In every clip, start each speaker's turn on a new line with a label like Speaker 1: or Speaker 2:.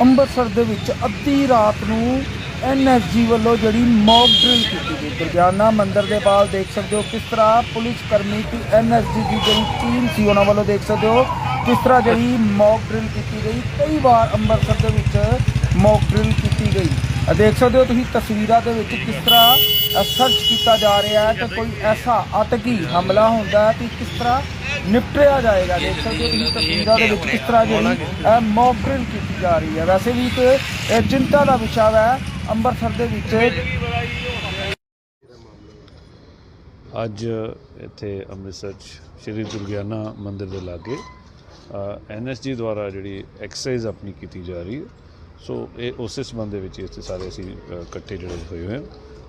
Speaker 1: ਅੰਮ੍ਰਿਤਸਰ ਦੇ ਵਿੱਚ ਅੱਧੀ ਰਾਤ ਨੂੰ ਐਨਐਸਜੀ ਵੱਲੋਂ ਜਿਹੜੀ ਮੌਕ ਡਰਿਲ ਕੀਤੀ ਗਈ। ਦੁਰਗਿਆਨਾ ਮੰਦਿਰ ਦੇ ਬਾਹਰ ਦੇਖ ਸਕਦੇ ਹੋ ਕਿਸ ਤਰ੍ਹਾਂ ਪੁਲਿਸ ਕਰਮੀ ਤੇ ਐਨਐਸਜੀ ਦੀ ਜਿਹੜੀ ਟੀਮ ਸੀ, ਉਹਨਾਂ ਵੱਲੋਂ ਦੇਖ ਸਕਦੇ ਹੋ ਕਿਸ ਤਰ੍ਹਾਂ ਜਿਹੜੀ ਮੌਕ ਡਰਿਲ ਕੀਤੀ ਗਈ। ਕਈ ਵਾਰ ਅੰਮ੍ਰਿਤਸਰ ਦੇ ਵਿੱਚ ਮੌਕ ਡਰਿਲ ਕੀਤੀ ਗਈ। ਦੇਖ ਸਕਦੇ ਹੋ ਤੁਸੀਂ ਤਸਵੀਰਾਂ ਦੇ ਵਿੱਚ ਕਿਸ ਤਰ੍ਹਾਂ ਸਰਚ ਕੀਤਾ ਜਾ ਰਿਹਾ ਹੈ ਕਿ ਕੋਈ ਐਸਾ ਆਤਕੀ ਹਮਲਾ ਹੁੰਦਾ ਹੈ ਕਿ ਕਿਸ ਤਰ੍ਹਾਂ ਨਿਪਟਿਆ ਜਾਏਗਾ। ਦੇਖ ਸਕਦੇ ਹੋ ਤੁਸੀਂ ਤਸਵੀਰਾਂ ਦੇ ਵਿੱਚ ਕਿਸ ਤਰ੍ਹਾਂ ਜਿਹੜੀ ਮੌਕ ਡਰਿਲ ਕੀਤੀ ਜਾ ਰਹੀ ਹੈ। ਵੈਸੇ ਵੀ ਇੱਕ ਇਹ ਚਿੰਤਾ ਦਾ ਵਿਸ਼ਾ ਹੈ ਅੰਮ੍ਰਿਤਸਰ ਦੇ ਵਿੱਚ।
Speaker 2: ਅੱਜ ਇੱਥੇ ਅੰਮ੍ਰਿਤਸਰ 'ਚ ਸ਼੍ਰੀ ਦੁਰਗਿਆਨਾ ਮੰਦਿਰ ਦੇ ਲਾਗੇ ਐਨਐਸਜੀ ਦੁਆਰਾ ਜਿਹੜੀ ਐਕਸਰਸਾਈਜ਼ ਆਪਣੀ ਕੀਤੀ ਜਾ ਰਹੀ ਹੈ। ਸੋ ਇਹ ਉਸੇ ਸੰਬੰਧ ਦੇ ਵਿੱਚ ਇੱਥੇ ਸਾਰੇ ਅਸੀਂ ਇਕੱਠੇ ਜਿਹੜੇ ਹੋਏ ਹੋਏ ਹਾਂ।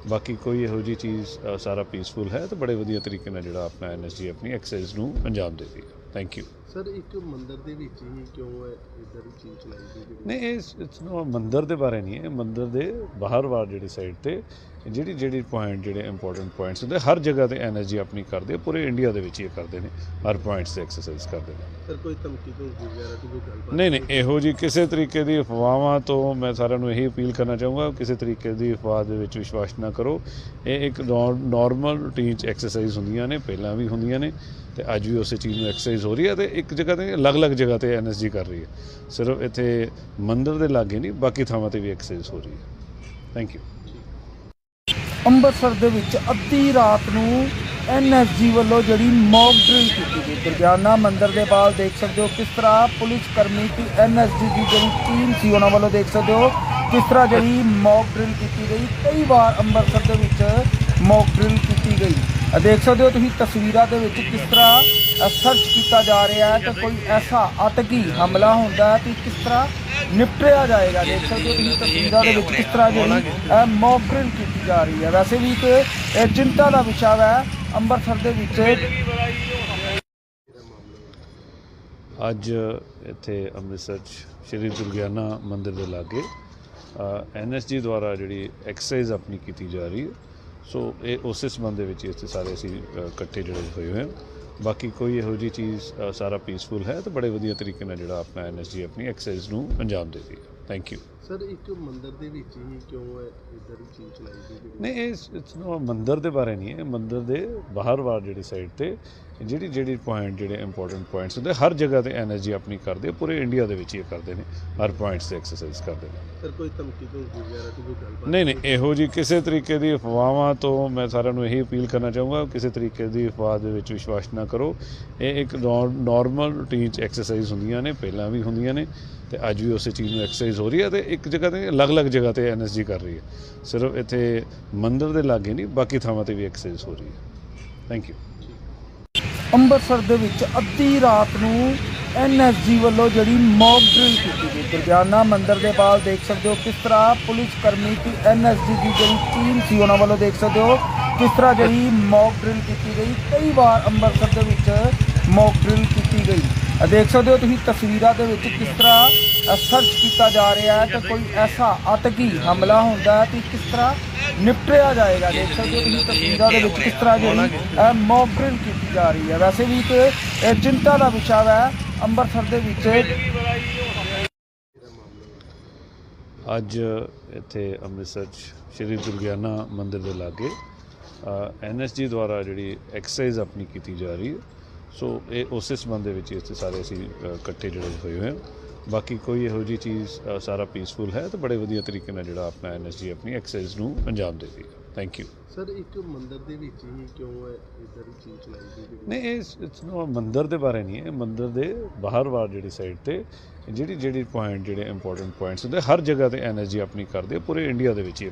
Speaker 2: ਬਾਕੀ ਕੋਈ ਇਹੋ ਜੀ ਚੀਜ਼ ਸਾਰਾ ਪੀਸਫੁਲ ਹੈ ਤੇ ਬੜੇ ਵਧੀਆ ਤਰੀਕੇ ਨਾਲ ਜਿਹੜਾ ਆਪਣਾ ਐਨਐਸਜੀ ਆਪਣੀ ਐਕਸਰਸਾਈਜ਼ ਨੂੰ ਅੰਜਾਮ ਦੇ ਰਹੀ ਹੈ ਥੈਂਕ ਯੂ
Speaker 3: ਸਰ ਇੱਕ ਮੰਦਿਰ ਦੇ ਵਿੱਚ ਹੀ ਕਿਉਂ ਇਧਰ ਦੀ ਚੀਜ਼ ਚਲਾਈ ਗਈ
Speaker 2: ਨਹੀਂ ਇਹ ਇਟਸ ਨੋ ਮੰਦਿਰ ਦੇ ਬਾਰੇ ਨਹੀਂ ਹੈ। ਮੰਦਿਰ ਦੇ ਬਾਹਰ ਬਾਹਰ ਜਿਹੜੀ ਸਾਈਡ ਤੇ ਜਿਹੜੀ ਜਿਹੜੀ ਪੁਆਇੰਟ ਜਿਹੜੇ ਇੰਪੋਰਟੈਂਟ ਪੁਆਇੰਟਸ ਹੁੰਦੇ ਹਰ ਜਗ੍ਹਾ ਤੇ ਐਨਰਜੀ ਆਪਣੀ ਕਰਦੇ ਪੂਰੇ ਇੰਡੀਆ ਦੇ ਵਿੱਚ ਇਹ ਕਰਦੇ ਨੇ। ਹਰ ਪੁਆਇੰਟਸ ਤੇ ਐਕਸਰਸਾਈਜ਼ ਕਰਦੇ ਨੇ।
Speaker 3: ਸਰ ਕੋਈ ਧਮਕੀ ਧਮਕੀ ਵਗੈਰਾ ਦੀ ਕੋਈ ਗੱਲਬਾਤ?
Speaker 2: ਨਹੀਂ ਨਹੀਂ ਇਹੋ ਜੀ ਕਿਸੇ ਤਰੀਕੇ ਦੀ ਅਫਵਾਹਾਂ ਤੋਂ ਮੈਂ ਸਾਰਿਆਂ ਨੂੰ ਇਹੀ ਅਪੀਲ ਕਰਨਾ ਚਾਹੂੰਗਾ ਕਿਸੇ ਤਰੀਕੇ ਦੀ ਅਫਵਾਹ ਦੇ ਵਿੱਚ ਵਿਸ਼ਵਾਸ ਨਾ ਕਰੋ। ਇਹ ਇੱਕ ਨਾਰਮਲ ਰੂਟੀਨ ਚ ਐਕਸਰਸਾਈਜ਼ ਹੁੰਦੀਆਂ ਨੇ, ਪਹਿਲਾਂ ਵੀ ਹੁੰਦੀਆਂ ਨੇ, ਤੇ ਅੱਜ ਵੀ ਉਸੇ ਚੀਜ਼ ਨੂੰ ਐਕਸਰਸਾਈਜ਼ ਹੋ ਰਹੀ ਹੈ ਤੇ ਇੱਕ ਜਗ੍ਹਾ ਤੇ ਅਲੱਗ-ਅਲੱਗ ਜਗ੍ਹਾ ਤੇ ਐਨਐਸਜੀ ਕਰ ਰਹੀ ਹੈ। ਸਿਰਫ ਇੱਥੇ ਮੰਦਿਰ ਦੇ ਲਾਗੇ ਨਹੀਂ, ਬਾਕੀ ਥਾਵਾਂ ਤੇ ਵੀ ਐਕਸਰਸਾਈਜ਼ ਹੋ ਰਹੀ ਹੈ। ਥੈਂਕ ਯੂ
Speaker 1: ਅੰਮ੍ਰਿਤਸਰ ਦੇ ਵਿੱਚ ਅੱਧੀ ਰਾਤ ਨੂੰ ਐਨਐਸਜੀ ਵੱਲੋਂ ਜਿਹੜੀ ਮੌਕ ਡਰਿਲ ਕੀਤੀ ਗਈ। ਦੁਰਗਿਆਨਾ ਮੰਦਿਰ ਦੇ ਬਾਹਰ ਦੇਖ ਸਕਦੇ ਹੋ, ਕਿਸ ਤਰ੍ਹਾਂ ਪੁਲਿਸ ਕਰਮੀ ਤੇ ਐਨਐਸਜੀ ਦੀ ਜਿਹੜੀ ਟੀਮ ਸੀ, ਉਹਨਾਂ ਵੱਲੋਂ ਦੇਖ ਸਕਦੇ ਹੋ। ਕਿਸ ਤਰ੍ਹਾਂ ਜਿਹੜੀ ਮੌਕ ਡਰਿਲ ਕੀਤੀ ਗਈ? ਕਈ ਵਾਰ ਅੰਮ੍ਰਿਤਸਰ ਦੇ ਵਿੱਚ ਮੌਕ ਡਰਿਲ ਕੀਤੀ ਗਈ। ਦੇਖ ਸਕਦੇ ਹੋ ਤੁਸੀਂ ਤਸਵੀਰਾਂ ਦੇ ਵਿੱਚ ਕਿਸ ਤਰ੍ਹਾਂ ਸਰਚ ਕੀਤਾ ਜਾ ਰਿਹਾ ਹੈ ਕਿ ਕੋਈ ਐਸਾ ਆਤਕੀ ਹਮਲਾ ਹੁੰਦਾ ਹੈ ਕਿ ਕਿਸ ਤਰ੍ਹਾਂ ਨਿਪਟਿਆ ਜਾਏਗਾ। ਦੇਖ ਸਕਦੇ ਹੋ ਤੁਸੀਂ ਤਸਵੀਰਾਂ ਦੇ ਵਿੱਚ ਕਿਸ ਤਰ੍ਹਾਂ ਜਿਹੜੀ ਮੌਕ ਡਰਿਲ ਕੀਤੀ ਜਾ ਰਹੀ ਹੈ। ਵੈਸੇ ਵੀ ਇੱਕ ਚਿੰਤਾ ਦਾ ਵਿਸ਼ਾ ਹੈ ਅੰਮ੍ਰਿਤਸਰ ਦੇ ਵਿੱਚ।
Speaker 2: ਅੱਜ ਇੱਥੇ ਅੰਮ੍ਰਿਤਸਰ ਸ਼੍ਰੀ ਦੁਰਗਿਆਨਾ ਮੰਦਿਰ ਦੇ ਲਾਗੇ ਐਨਐਸਜੀ ਦੁਆਰਾ ਜਿਹੜੀ ਐਕਸਰਸਾਈਜ਼ ਆਪਣੀ ਕੀਤੀ ਜਾ ਰਹੀ ਹੈ। ਸੋ ਇਹ ਉਸੇ ਸੰਬੰਧ ਦੇ ਵਿੱਚ ਇੱਥੇ ਸਾਰੇ ਅਸੀਂ ਇਕੱਠੇ ਜਿਹੜੇ ਹੋਏ ਹੋਏ ਹਾਂ। ਬਾਕੀ ਕੋਈ ਇਹੋ ਜੀ ਚੀਜ਼ ਸਾਰਾ ਪੀਸਫੁਲ ਹੈ ਤੇ ਬੜੇ ਵਧੀਆ ਤਰੀਕੇ ਨਾਲ ਜਿਹੜਾ ਆਪਣਾ ਐਨਐਸਜੀ ਆਪਣੀ ਐਕਸਰਸਾਈਜ਼ ਨੂੰ ਅੰਜਾਮ ਦੇ ਰਹੀ ਹੈ। ਥੈਂਕ ਯੂ
Speaker 3: ਸਰ ਇੱਕ ਮੰਦਿਰ ਦੇ ਵਿੱਚ ਹੀ ਕਿਉਂ ਇਧਰ ਦੀ ਚੀਜ਼ ਚਲਾਈ ਗਈ
Speaker 2: ਨਹੀਂ ਇਹ ਇਟਸ ਨੋ ਮੰਦਿਰ ਦੇ ਬਾਰੇ ਨਹੀਂ ਹੈ ਮੰਦਿਰ ਦੇ ਬਾਹਰ ਬਾਹਰ ਜਿਹੜੀ ਸਾਈਡ ਤੇ ਜਿਹੜੀ ਜਿਹੜੀ ਪੁਆਇੰਟ ਜਿਹੜੇ ਇੰਪੋਰਟੈਂਟ ਪੁਆਇੰਟਸ ਹੁੰਦੇ ਹਰ ਜਗ੍ਹਾ ਤੇ ਐਨਰਜੀ ਆਪਣੀ ਕਰਦੇ ਆ, ਪੂਰੇ ਇੰਡੀਆ ਦੇ ਵਿੱਚ ਇਹ ਕਰਦੇ ਨੇ ਹਰ ਪੁਆਇੰਟਸ ਤੇ ਐਕਸਰਸਾਈਜ਼ ਕਰਦੇ ਨੇ।
Speaker 3: ਸਰ ਕੋਈ ਧਮਕੀ ਧਮਕੀ ਵਗੈਰਾ ਦੀ ਕੋਈ ਗੱਲਬਾਤ?
Speaker 2: ਨਹੀਂ ਨਹੀਂ ਇਹੋ ਜੀ ਕਿਸੇ ਤਰੀਕੇ ਦੀ ਅਫਵਾਹਾਂ ਤੋਂ ਮੈਂ ਸਾਰਿਆਂ ਨੂੰ ਇਹੀ ਅਪੀਲ ਕਰਨਾ ਚਾਹੂੰਗਾ ਕਿਸੇ ਤਰੀਕੇ ਦੀ ਅਫਵਾਹ ਦੇ ਵਿੱਚ ਵਿਸ਼ਵਾਸ ਨਾ ਕਰੋ। ਇਹ ਇੱਕ ਨਾਰਮਲ ਰੂਟੀਨ ਚ ਐਕਸਰਸਾਈਜ਼ ਹੁੰਦੀਆਂ ਨੇ ਪਹਿਲਾਂ ਵੀ ਹੁੰਦੀਆਂ ਨੇ ਤੇ ਅੱਜ ਵੀ ਉਸੇ ਚੀਜ਼ ਨੂੰ ਐਕਸਰਸਾਈਜ਼ ਹੋ ਰਹੀ ਹੈ ਤੇ ਇੱਕ ਜਗ੍ਹਾ ਤੇ ਅਲੱਗ-ਅਲੱਗ ਜਗ੍ਹਾ ਤੇ ਐਨਐਸਜੀ ਕਰ ਰਹੀ ਹੈ। ਸਿਰਫ ਇੱਥੇ ਮੰਦਿਰ ਦੇ ਲਾਗੇ ਨਹੀਂ, ਬਾਕੀ ਥਾਵਾਂ ਤੇ ਵੀ ਐਕਸਰਸਾਈਜ਼ ਹੋ ਰਹੀ ਹੈ। ਥੈਂਕ ਯੂ
Speaker 1: ਅੰਮ੍ਰਿਤਸਰ ਦੇ ਵਿੱਚ ਅੱਧੀ ਰਾਤ ਨੂੰ ਐਨਐਸਜੀ ਵੱਲੋਂ ਜਿਹੜੀ ਮੌਕ ਡਰਿਲ ਕੀਤੀ ਗਈ। ਦੁਰਗਿਆਨਾ ਮੰਦਿਰ ਦੇ ਬਾਹਰ ਦੇਖ ਸਕਦੇ ਹੋ। ਕਿਸ ਤਰ੍ਹਾਂ ਪੁਲਿਸ ਕਰਮੀ ਤੇ ਐਨਐਸਜੀ ਦੀ ਜਿਹੜੀ ਟੀਮ ਸੀ, ਉਹਨਾਂ ਵੱਲੋਂ ਦੇਖ ਸਕਦੇ ਹੋ। ਕਿਸ ਤਰ੍ਹਾਂ ਜਿਹੜੀ ਮੌਕ ਡਰਿਲ ਕੀਤੀ ਗਈ। ਕਈ ਵਾਰ ਅੰਮ੍ਰਿਤਸਰ ਦੇ ਵਿੱਚ ਮੌਕ ਡਰਿਲ ਕੀਤੀ ਗਈ। ਦੇਖ ਸਕਦੇ ਹੋ ਤੁਸੀਂ ਤਸਵੀਰਾਂ ਦੇ ਵਿੱਚ ਕਿਸ ਤਰ੍ਹਾਂ ਸਰਚ ਕੀਤਾ ਜਾ ਰਿਹਾ ਹੈ ਕਿ ਕੋਈ ਐਸਾ ਆਤਕੀ ਹਮਲਾ ਹੁੰਦਾ ਹੈ ਕਿ ਕਿਸ ਤਰ੍ਹਾਂ ਨਿਪਟਿਆ ਜਾਏਗਾ? ਦੇਖ ਸਕਦੇ ਹੋ ਤੁਸੀਂ ਤਸਵੀਰਾਂ ਦੇ ਵਿੱਚ ਕਿਸ ਤਰ੍ਹਾਂ ਜਿਹੜੀ ਮੌਕ ਡਰਿਲ ਕੀਤੀ ਜਾ ਰਹੀ ਹੈ। ਵੈਸੇ ਵੀ ਇੱਕ ਇਹ ਚਿੰਤਾ ਦਾ ਵਿਸ਼ਾ ਹੈ ਅੰਮ੍ਰਿਤਸਰ ਦੇ ਵਿੱਚ।
Speaker 2: ਅੱਜ ਇੱਥੇ ਅੰਮ੍ਰਿਤਸਰ 'ਚ ਸ਼੍ਰੀ ਦੁਰਗਿਆਨਾ ਮੰਦਿਰ ਦੇ ਲਾਗੇ ਐਨਐਸਜੀ ਦੁਆਰਾ ਜਿਹੜੀ ਐਕਸਰਸਾਈਜ਼ ਆਪਣੀ ਕੀਤੀ ਜਾ ਰਹੀ ਹੈ। ਸੋ ਇਹ ਉਸੇ ਸੰਬੰਧ ਦੇ ਵਿੱਚ ਇੱਥੇ ਸਾਰੇ ਅਸੀਂ ਇਕੱਠੇ ਜਿਹੜੇ ਹੋਏ ਹੋਏ ਹਾਂ। ਬਾਕੀ ਕੋਈ ਇਹੋ ਜੀ ਚੀਜ਼ ਸਾਰਾ ਪੀਸਫੁਲ ਹੈ ਤੇ ਬੜੇ ਵਧੀਆ ਤਰੀਕੇ ਨਾਲ ਜਿਹੜਾ ਆਪਣਾ ਐਨਐਸਜੀ ਆਪਣੀ ਐਕਸਰਸਾਈਜ਼ ਨੂੰ ਅੰਜਾਮ ਦੇ ਰਹੀ ਹੈ ਥੈਂਕ ਯੂ
Speaker 3: ਸਰ ਇੱਕ ਮੰਦਿਰ ਦੇ ਵਿੱਚ ਹੀ ਕਿਉਂ ਇਧਰ ਦੀ ਚੀਜ਼ ਚਲਾਈ ਗਈ
Speaker 2: ਨਹੀਂ ਇਹ ਇਟਸ ਨੋ ਮੰਦਿਰ ਦੇ ਬਾਰੇ ਨਹੀਂ ਹੈ। ਮੰਦਿਰ ਦੇ ਬਾਹਰ ਬਾਹਰ ਜਿਹੜੀ ਸਾਈਡ ਤੇ ਜਿਹੜੀ ਜਿਹੜੀ ਪੁਆਇੰਟ ਜਿਹੜੇ ਇੰਪੋਰਟੈਂਟ ਪੁਆਇੰਟਸ ਹੁੰਦੇ ਹਰ ਜਗ੍ਹਾ ਤੇ ਐਨਰਜੀ ਆਪਣੀ ਕਰਦੇ ਪੂਰੇ ਇੰਡੀਆ ਦੇ ਵਿੱਚ ਹੀ ਇਹ